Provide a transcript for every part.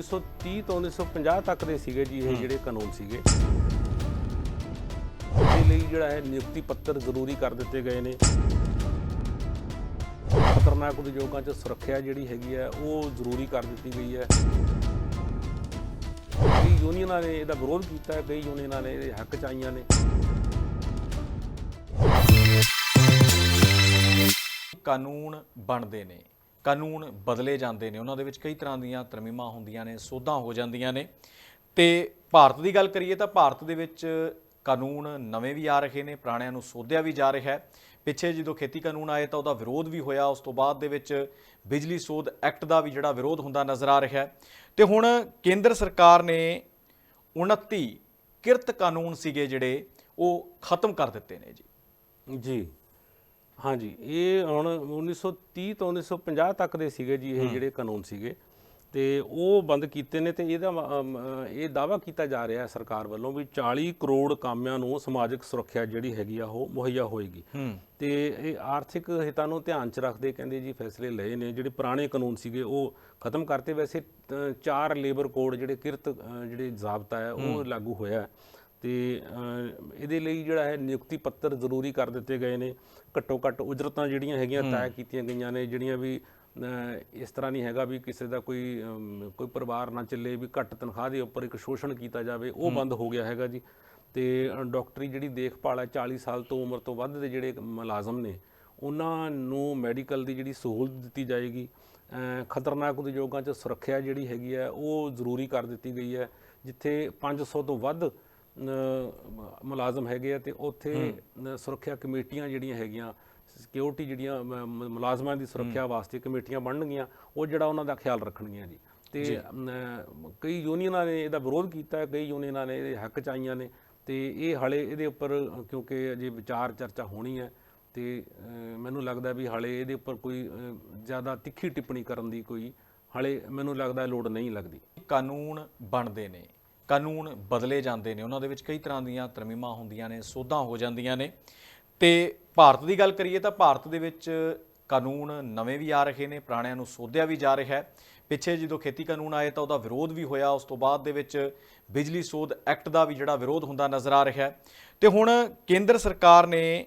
1930 ਤੋਂ 1950 ਤੱਕ ਦੇ ਸੀਗੇ ਜੀ ਇਹ ਜਿਹੜੇ ਕਾਨੂੰਨ ਸੀਗੇ। ਇਹਦੇ ਲਈ ਜਿਹੜਾ ਹੈ ਨਿਯੁਕਤੀ ਪੱਤਰ ਜ਼ਰੂਰੀ ਕਰ ਦਿੱਤੇ ਗਏ ਨੇ। ਖਤਰਨਾਕ ਉਦਯੋਗਾਂ 'ਚ ਸੁਰੱਖਿਆ ਜਿਹੜੀ ਹੈਗੀ ਹੈ ਉਹ ਜ਼ਰੂਰੀ ਕਰ ਦਿੱਤੀ ਗਈ ਹੈ। ਕਈ ਯੂਨੀਅਨਾਂ ਨੇ ਇਹਦਾ ਵਿਰੋਧ ਕੀਤਾ ਹੈ, ਕਈ ਯੂਨੀਅਨਾਂ ਨੇ ਇਹਦੇ ਹੱਕ 'ਚ ਆਈਆਂ ਨੇ। ਕਾਨੂੰਨ ਬਣਦੇ ਨੇ। ਕਾਨੂੰਨ ਬਦਲੇ ਜਾਂਦੇ ਨੇ, ਉਹਨਾਂ ਦੇ ਵਿੱਚ ਕਈ ਤਰ੍ਹਾਂ ਦੀਆਂ ਤਰਮੀਮਾਂ ਹੁੰਦੀਆਂ ਨੇ, ਸੋਧਾਂ ਹੋ ਜਾਂਦੀਆਂ ਨੇ। ਤੇ ਭਾਰਤ ਦੀ ਗੱਲ ਕਰੀਏ ਤਾਂ ਭਾਰਤ ਦੇ ਵਿੱਚ ਕਾਨੂੰਨ ਨਵੇਂ ਵੀ ਆ ਰਹੇ ਨੇ, ਪੁਰਾਣਿਆਂ ਨੂੰ ਸੋਧਿਆ ਵੀ ਜਾ ਰਿਹਾ ਹੈ। ਪਿੱਛੇ ਜਦੋਂ ਖੇਤੀ ਕਾਨੂੰਨ ਆਏ ਤਾਂ ਉਹਦਾ ਵਿਰੋਧ ਵੀ ਹੋਇਆ, ਉਸ ਤੋਂ ਬਾਅਦ ਦੇ ਵਿੱਚ ਬਿਜਲੀ ਸੋਧ ਐਕਟ ਦਾ ਵੀ ਜਿਹੜਾ ਵਿਰੋਧ ਹੁੰਦਾ ਨਜ਼ਰ ਆ ਰਿਹਾ ਹੈ। ਤੇ ਹੁਣ ਕੇਂਦਰ ਸਰਕਾਰ ਨੇ 29 ਕਿਰਤ ਕਾਨੂੰਨ ਸੀਗੇ ਜਿਹੜੇ, ਉਹ ਖਤਮ ਕਰ ਦਿੱਤੇ ਨੇ ਜੀ। ਜੀ। ਹਾਂਜੀ ਇਹ ਹੁਣ 1930 ਤੋਂ 1950 ਤੱਕ ਦੇ ਸੀਗੇ ਜੀ ਇਹ ਜਿਹੜੇ ਕਾਨੂੰਨ ਸੀਗੇ ਤੇ ਉਹ ਬੰਦ ਕੀਤੇ ਨੇ ਤੇ ਇਹਦਾ ਇਹ ਦਾਵਾ ਕੀਤਾ ਜਾ ਰਿਹਾ ਹੈ ਸਰਕਾਰ ਵੱਲੋਂ ਵੀ 40 ਕਰੋੜ ਕਾਮਿਆਂ ਨੂੰ ਸਮਾਜਿਕ ਸੁਰੱਖਿਆ ਜਿਹੜੀ ਹੈਗੀ ਆ ਉਹ ਮੁਹੱਈਆ ਹੋਏਗੀ। ਤੇ ਇਹ ਆਰਥਿਕ ਹਿੱਤਾਂ ਨੂੰ ਧਿਆਨ 'ਚ ਰੱਖਦੇ ਕਹਿੰਦੇ ਜੀ ਫੈਸਲੇ ਲਏ ਨੇ ਜਿਹੜੇ ਪੁਰਾਣੇ ਕਾਨੂੰਨ ਸੀਗੇ ਉਹ ਖਤਮ ਕਰਤੇ। ਵੈਸੇ ਚਾਰ ਲੇਬਰ ਕੋਡ ਜਿਹੜੇ ਕਿਰਤ ਜਿਹੜੇ ਜ਼ਾਬਤਾ ਹੈ ਉਹ ਲਾਗੂ ਹੋਇਆ ਹੈ। ਤੇ ਇਹਦੇ ਲਈ ਜਿਹੜਾ ਹੈ ਨਿਯੁਕਤੀ ਪੱਤਰ ਜ਼ਰੂਰੀ ਕਰ ਦਿੱਤੇ ਗਏ ਨੇ। ਘੱਟੋ ਘੱਟ ਉਜਰਤਾਂ ਜਿਹੜੀਆਂ ਹੈਗੀਆਂ ਤੈਅ ਕੀਤੀਆਂ ਗਈਆਂ ਨੇ ਜਿਹੜੀਆਂ ਵੀ ਇਸ ਤਰ੍ਹਾਂ ਨਹੀਂ ਹੈਗਾ ਵੀ ਕਿਸੇ ਦਾ ਕੋਈ ਕੋਈ ਪਰਿਵਾਰ ਨਾ ਚੱਲੇ ਵੀ ਘੱਟ ਤਨਖਾਹ ਦੇ ਉੱਪਰ ਇੱਕ ਸ਼ੋਸ਼ਣ ਕੀਤਾ ਜਾਵੇ ਉਹ ਬੰਦ ਹੋ ਗਿਆ ਹੈਗਾ ਜੀ। ਤੇ ਡਾਕਟਰੀ ਜਿਹੜੀ ਦੇਖਭਾਲ ਹੈ 40 ਸਾਲ ਤੋਂ ਉਮਰ ਤੋਂ ਵੱਧ ਦੇ ਜਿਹੜੇ ਮੁਲਾਜ਼ਮ ਨੇ ਉਹਨਾਂ ਨੂੰ ਮੈਡੀਕਲ ਦੀ ਜਿਹੜੀ ਸਹੂਲਤ ਦਿੱਤੀ ਜਾਏਗੀ। ਖਤਰਨਾਕ ਉਦਯੋਗਾਂ 'ਚ ਸੁਰੱਖਿਆ ਜਿਹੜੀ ਹੈਗੀ ਹੈ ਉਹ ਜ਼ਰੂਰੀ ਕਰ ਦਿੱਤੀ ਗਈ ਹੈ ਜਿੱਥੇ 500 ਤੋਂ ਵੱਧ ਮੁਲਾਜ਼ਮ ਹੈਗੇ ਆ ਤੇ ਉੱਥੇ ਸੁਰੱਖਿਆ ਕਮੇਟੀਆਂ ਜਿਹੜੀਆਂ ਹੈਗੀਆਂ ਸਿਕਿਉਰਿਟੀ ਜਿਹੜੀਆਂ ਮੁਲਾਜ਼ਮਾਂ ਦੀ ਸੁਰੱਖਿਆ ਵਾਸਤੇ ਕਮੇਟੀਆਂ ਬਣਨਗੀਆਂ ਉਹ ਜਿਹੜਾ ਉਹਨਾਂ ਦਾ ਖਿਆਲ ਰੱਖਣਗੀਆਂ ਜੀ। ਤੇ ਕਈ ਯੂਨੀਅਨਾਂ ਨੇ ਇਹਦਾ ਵਿਰੋਧ ਕੀਤਾ ਹੈ, ਕਈ ਯੂਨੀਅਨਾਂ ਨੇ ਇਹਦੇ ਹੱਕ ਚ ਆਈਆਂ ਨੇ ਤੇ ਇਹ ਹਾਲੇ ਇਹਦੇ ਉੱਪਰ ਕਿਉਂਕਿ ਅਜੇ ਵਿਚਾਰ ਚਰਚਾ ਹੋਣੀ ਹੈ ਤੇ ਮੈਨੂੰ ਲੱਗਦਾ ਵੀ ਹਾਲੇ ਇਹਦੇ ਉੱਪਰ ਕੋਈ ਜ਼ਿਆਦਾ ਤਿੱਖੀ ਟਿੱਪਣੀ ਕਰਨ ਦੀ ਕੋਈ ਹਾਲੇ ਮੈਨੂੰ ਲੱਗਦਾ ਲੋੜ ਨਹੀਂ ਲੱਗਦੀ। ਕਾਨੂੰਨ ਬਣਦੇ ਨੇ। ਕਾਨੂੰਨ ਬਦਲੇ ਜਾਂਦੇ ਨੇ, ਉਹਨਾਂ ਦੇ ਵਿੱਚ ਕਈ ਤਰ੍ਹਾਂ ਦੀਆਂ ਤਰਮੀਮਾਂ ਹੁੰਦੀਆਂ ਨੇ, ਸੋਧਾਂ ਹੋ ਜਾਂਦੀਆਂ ਨੇ। ਤੇ ਭਾਰਤ ਦੀ ਗੱਲ ਕਰੀਏ ਤਾਂ ਭਾਰਤ ਦੇ ਵਿੱਚ ਕਾਨੂੰਨ ਨਵੇਂ ਵੀ ਆ ਰਹੇ ਨੇ, ਪੁਰਾਣਿਆਂ ਨੂੰ ਸੋਧਿਆ ਵੀ ਜਾ ਰਿਹਾ ਹੈ। ਪਿੱਛੇ ਜਦੋਂ ਖੇਤੀ ਕਾਨੂੰਨ ਆਏ ਤਾਂ ਉਹਦਾ ਵਿਰੋਧ ਵੀ ਹੋਇਆ, ਉਸ ਤੋਂ ਬਾਅਦ ਦੇ ਵਿੱਚ ਬਿਜਲੀ ਸੋਧ ਐਕਟ ਦਾ ਵੀ ਜਿਹੜਾ ਵਿਰੋਧ ਹੁੰਦਾ ਨਜ਼ਰ ਆ ਰਿਹਾ ਹੈ। ਤੇ ਹੁਣ ਕੇਂਦਰ ਸਰਕਾਰ ਨੇ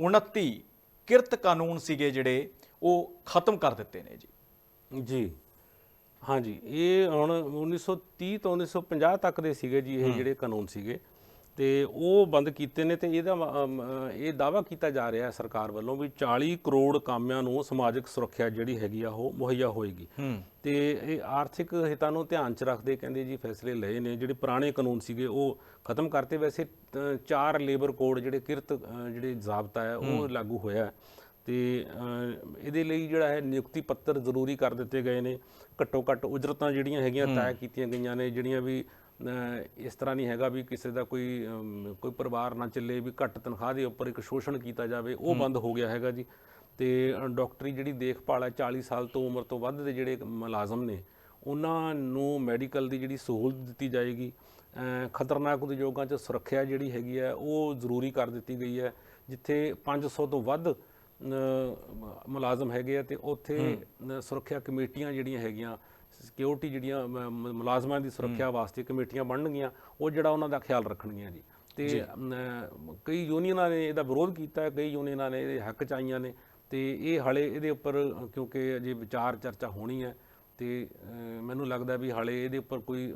29 ਕਿਰਤ ਕਾਨੂੰਨ ਸੀਗੇ ਜਿਹੜੇ, ਉਹ ਖਤਮ ਕਰ ਦਿੱਤੇ ਨੇ ਜੀ। ਜੀ। ਹਾਂਜੀ ਇਹ ਹੁਣ 1930 ਤੋਂ 1950 ਤੱਕ ਦੇ ਸੀਗੇ ਜੀ ਇਹ ਜਿਹੜੇ ਕਾਨੂੰਨ ਸੀਗੇ। ਤੇ ਉਹ ਬੰਦ ਕੀਤੇ ਨੇ ਤੇ ਇਹਦਾ ਇਹ ਦਾਵਾ ਕੀਤਾ ਜਾ ਰਿਹਾ ਹੈ ਸਰਕਾਰ ਵੱਲੋਂ ਵੀ 40 ਕਰੋੜ ਕਾਮਿਆਂ ਨੂੰ ਸਮਾਜਿਕ ਸੁਰੱਖਿਆ ਜਿਹੜੀ ਹੈਗੀ ਆ ਉਹ ਮੁਹੱਈਆ ਹੋਏਗੀ। ਤੇ ਇਹ ਆਰਥਿਕ ਹਿੱਤਾਂ ਨੂੰ ਧਿਆਨ 'ਚ ਰੱਖਦੇ ਕਹਿੰਦੇ ਜੀ ਫੈਸਲੇ ਲਏ ਨੇ ਜਿਹੜੇ ਪੁਰਾਣੇ ਕਾਨੂੰਨ ਸੀਗੇ ਉਹ ਖਤਮ ਕਰਤੇ। ਵੈਸੇ ਚਾਰ ਲੇਬਰ ਕੋਡ ਜਿਹੜੇ ਕਿਰਤ ਜਿਹੜੇ ਜ਼ਾਬਤਾ ਹੈ ਉਹ ਲਾਗੂ ਹੋਇਆ ਹੈ। ਤੇ ਇਹਦੇ ਲਈ ਜਿਹੜਾ ਹੈ ਨਿਯੁਕਤੀ ਪੱਤਰ ਜ਼ਰੂਰੀ ਕਰ ਦਿੱਤੇ ਗਏ ਨੇ। ਘੱਟੋ ਘੱਟ ਉਜਰਤਾਂ ਜਿਹੜੀਆਂ ਹੈਗੀਆਂ ਤੈਅ ਕੀਤੀਆਂ ਗਈਆਂ ਨੇ ਜਿਹੜੀਆਂ ਵੀ ਇਸ ਤਰ੍ਹਾਂ ਨਹੀਂ ਹੈਗਾ ਵੀ ਕਿਸੇ ਦਾ ਕੋਈ ਕੋਈ ਪਰਿਵਾਰ ਨਾ ਚੱਲੇ ਵੀ ਘੱਟ ਤਨਖਾਹ ਦੇ ਉੱਪਰ ਇੱਕ ਸ਼ੋਸ਼ਣ ਕੀਤਾ ਜਾਵੇ ਉਹ ਬੰਦ ਹੋ ਗਿਆ ਹੈਗਾ ਜੀ। ਤੇ ਡਾਕਟਰੀ ਜਿਹੜੀ ਦੇਖਭਾਲ ਹੈ 40 ਸਾਲ ਤੋਂ ਉਮਰ ਤੋਂ ਵੱਧ ਦੇ ਜਿਹੜੇ ਮੁਲਾਜ਼ਮ ਨੇ ਉਹਨਾਂ ਨੂੰ ਮੈਡੀਕਲ ਦੀ ਜਿਹੜੀ ਸਹੂਲਤ ਦਿੱਤੀ ਜਾਏਗੀ। ਖਤਰਨਾਕ ਉਦਯੋਗਾਂ 'ਚ ਸੁਰੱਖਿਆ ਜਿਹੜੀ ਹੈਗੀ ਹੈ ਉਹ ਜ਼ਰੂਰੀ ਕਰ ਦਿੱਤੀ ਗਈ ਹੈ ਜਿੱਥੇ 500 ਤੋਂ ਵੱਧ ਮੁਲਾਜ਼ਮ ਹੈਗੇ ਆ ਤੇ ਉੱਥੇ ਸੁਰੱਖਿਆ ਕਮੇਟੀਆਂ ਜਿਹੜੀਆਂ ਹੈਗੀਆਂ ਸਿਕਿਉਰਿਟੀ ਜਿਹੜੀਆਂ ਮੁਲਾਜ਼ਮਾਂ ਦੀ ਸੁਰੱਖਿਆ ਵਾਸਤੇ ਕਮੇਟੀਆਂ ਬਣਨਗੀਆਂ ਉਹ ਜਿਹੜਾ ਉਹਨਾਂ ਦਾ ਖਿਆਲ ਰੱਖਣਗੀਆਂ ਜੀ। ਤੇ ਕਈ ਯੂਨੀਅਨਾਂ ਨੇ ਇਹਦਾ ਵਿਰੋਧ ਕੀਤਾ ਹੈ, ਕਈ ਯੂਨੀਅਨਾਂ ਨੇ ਇਹਦੇ ਹੱਕ ਚ ਆਈਆਂ ਨੇ ਤੇ ਇਹ ਹਾਲੇ ਇਹਦੇ ਉੱਪਰ ਕਿਉਂਕਿ ਅਜੇ ਵਿਚਾਰ ਚਰਚਾ ਹੋਣੀ ਹੈ ਤੇ ਮੈਨੂੰ ਲੱਗਦਾ ਵੀ ਹਾਲੇ ਇਹਦੇ ਉੱਪਰ ਕੋਈ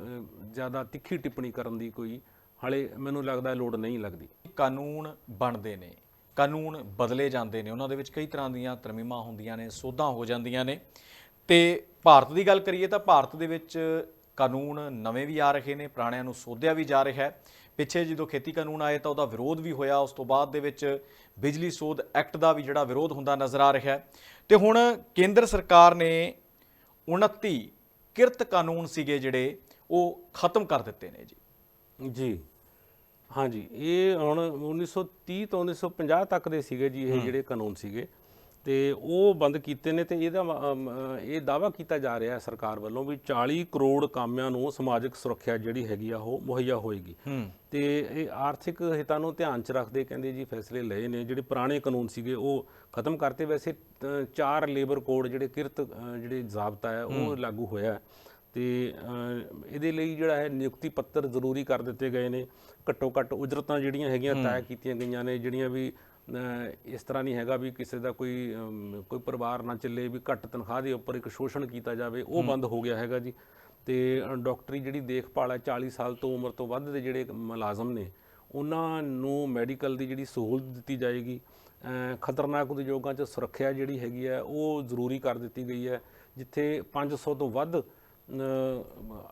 ਜ਼ਿਆਦਾ ਤਿੱਖੀ ਟਿੱਪਣੀ ਕਰਨ ਦੀ ਕੋਈ ਹਾਲੇ ਮੈਨੂੰ ਲੱਗਦਾ ਲੋੜ ਨਹੀਂ ਲੱਗਦੀ। ਕਾਨੂੰਨ ਬਣਦੇ ਨੇ। ਕਾਨੂੰਨ ਬਦਲੇ ਜਾਂਦੇ ਨੇ। ਉਹਨਾਂ ਦੇ ਵਿੱਚ ਕਈ ਤਰ੍ਹਾਂ ਦੀਆਂ ਤਰਮੀਮਾਂ ਹੁੰਦੀਆਂ ਨੇ, ਸੋਧਾਂ ਹੋ ਜਾਂਦੀਆਂ ਨੇ। ਤੇ ਭਾਰਤ ਦੀ ਗੱਲ ਕਰੀਏ ਤਾਂ ਭਾਰਤ ਦੇ ਵਿੱਚ ਕਾਨੂੰਨ ਨਵੇਂ ਵੀ ਆ ਰਹੇ ਨੇ, ਪੁਰਾਣਿਆਂ ਨੂੰ ਸੋਧਿਆ ਵੀ ਜਾ ਰਿਹਾ ਹੈ। ਪਿੱਛੇ ਜਦੋਂ ਖੇਤੀ ਕਾਨੂੰਨ ਆਏ ਤਾਂ ਉਹਦਾ ਵਿਰੋਧ ਵੀ ਹੋਇਆ। ਉਸ ਤੋਂ ਬਾਅਦ ਦੇ ਵਿੱਚ ਬਿਜਲੀ ਸੋਧ ਐਕਟ ਦਾ ਵੀ ਜਿਹੜਾ ਵਿਰੋਧ ਹੁੰਦਾ ਨਜ਼ਰ ਆ ਰਿਹਾ ਹੈ। ਤੇ ਹੁਣ ਕੇਂਦਰ ਸਰਕਾਰ ਨੇ 29 ਕਿਰਤ ਕਾਨੂੰਨ ਸੀਗੇ ਜਿਹੜੇ, ਉਹ ਖਤਮ ਕਰ ਦਿੱਤੇ ਨੇ ਜੀ। ਜੀ। ਹਾਂਜੀ ਇਹ ਹੁਣ 1930 ਤੋਂ 1950 ਤੱਕ ਦੇ ਸੀਗੇ ਜੀ ਇਹ ਜਿਹੜੇ ਕਾਨੂੰਨ ਸੀਗੇ ਤੇ ਉਹ ਬੰਦ ਕੀਤੇ ਨੇ ਤੇ ਇਹਦਾ ਇਹ ਦਾਵਾ ਕੀਤਾ ਜਾ ਰਿਹਾ ਹੈ ਸਰਕਾਰ ਵੱਲੋਂ ਵੀ 40 ਕਰੋੜ ਕਾਮਿਆਂ ਨੂੰ ਸਮਾਜਿਕ ਸੁਰੱਖਿਆ ਜਿਹੜੀ ਹੈਗੀ ਆ ਉਹ ਮੁਹੱਈਆ ਹੋਏਗੀ। ਤੇ ਇਹ ਆਰਥਿਕ ਹਿੱਤਾਂ ਨੂੰ ਧਿਆਨ 'ਚ ਰੱਖਦੇ ਕਹਿੰਦੇ ਜੀ ਫੈਸਲੇ ਲਏ ਨੇ ਜਿਹੜੇ ਪੁਰਾਣੇ ਕਾਨੂੰਨ ਸੀਗੇ ਉਹ ਖਤਮ ਕਰਤੇ। ਵੈਸੇ ਚਾਰ ਲੇਬਰ ਕੋਡ ਜਿਹੜੇ ਕਿਰਤ ਜਿਹੜੇ ਜ਼ਾਬਤਾ ਹੈ ਉਹ ਲਾਗੂ ਹੋਇਆ ਹੈ। ਤੇ ਇਹਦੇ ਲਈ ਜਿਹੜਾ ਹੈ ਨਿਯੁਕਤੀ ਪੱਤਰ ਜ਼ਰੂਰੀ ਕਰ ਦਿੱਤੇ ਗਏ ਨੇ। ਘੱਟੋ ਘੱਟ ਉਜਰਤਾਂ ਜਿਹੜੀਆਂ ਹੈਗੀਆਂ ਤੈਅ ਕੀਤੀਆਂ ਗਈਆਂ ਨੇ ਜਿਹੜੀਆਂ ਵੀ ਇਸ ਤਰ੍ਹਾਂ ਨਹੀਂ ਹੈਗਾ ਵੀ ਕਿਸੇ ਦਾ ਕੋਈ ਕੋਈ ਪਰਿਵਾਰ ਨਾ ਚੱਲੇ ਵੀ ਘੱਟ ਤਨਖਾਹ ਦੇ ਉੱਪਰ ਇੱਕ ਸ਼ੋਸ਼ਣ ਕੀਤਾ ਜਾਵੇ ਉਹ ਬੰਦ ਹੋ ਗਿਆ ਹੈਗਾ ਜੀ। ਤੇ ਡਾਕਟਰੀ ਜਿਹੜੀ ਦੇਖਭਾਲ ਹੈ 40 ਸਾਲ ਤੋਂ ਉਮਰ ਤੋਂ ਵੱਧ ਦੇ ਜਿਹੜੇ ਮੁਲਾਜ਼ਮ ਨੇ ਉਹਨਾਂ ਨੂੰ ਮੈਡੀਕਲ ਦੀ ਜਿਹੜੀ ਸਹੂਲਤ ਦਿੱਤੀ ਜਾਏਗੀ। ਖਤਰਨਾਕ ਉਦਯੋਗਾਂ 'ਚ ਸੁਰੱਖਿਆ ਜਿਹੜੀ ਹੈਗੀ ਹੈ ਉਹ ਜ਼ਰੂਰੀ ਕਰ ਦਿੱਤੀ ਗਈ ਹੈ ਜਿੱਥੇ 500 ਤੋਂ ਵੱਧ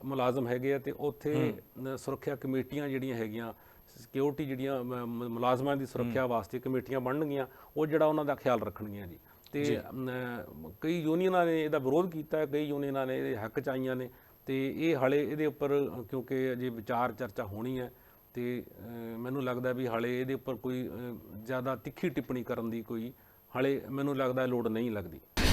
ਮੁਲਾਜ਼ਮ ਹੈਗੇ ਆ ਤੇ ਉੱਥੇ ਸੁਰੱਖਿਆ ਕਮੇਟੀਆਂ ਜਿਹੜੀਆਂ ਹੈਗੀਆਂ ਸਿਕਿਉਰਿਟੀ ਜਿਹੜੀਆਂ ਮੁਲਾਜ਼ਮਾਂ ਦੀ ਸੁਰੱਖਿਆ ਵਾਸਤੇ ਕਮੇਟੀਆਂ ਬਣਨਗੀਆਂ ਉਹ ਜਿਹੜਾ ਉਹਨਾਂ ਦਾ ਖਿਆਲ ਰੱਖਣਗੀਆਂ ਜੀ। ਤੇ ਕਈ ਯੂਨੀਅਨਾਂ ਨੇ ਇਹਦਾ ਵਿਰੋਧ ਕੀਤਾ ਕਈ ਯੂਨੀਅਨਾਂ ਨੇ ਇਹਦੇ ਹੱਕ ਚ ਆਈਆਂ ਨੇ ਤੇ ਇਹ ਹਲੇ ਇਹਦੇ ਉੱਪਰ ਕਿਉਂਕਿ ਅਜੇ ਵਿਚਾਰ ਚਰਚਾ ਹੋਣੀ ਹੈ ਤੇ ਮੈਨੂੰ ਲੱਗਦਾ ਵੀ ਹਲੇ ਇਹਦੇ ਉੱਪਰ ਕੋਈ ਜ਼ਿਆਦਾ ਤਿੱਖੀ ਟਿੱਪਣੀ ਕਰਨ ਦੀ ਕੋਈ ਹਲੇ ਮੈਨੂੰ ਲੱਗਦਾ ਲੋੜ ਨਹੀਂ ਲੱਗਦੀ।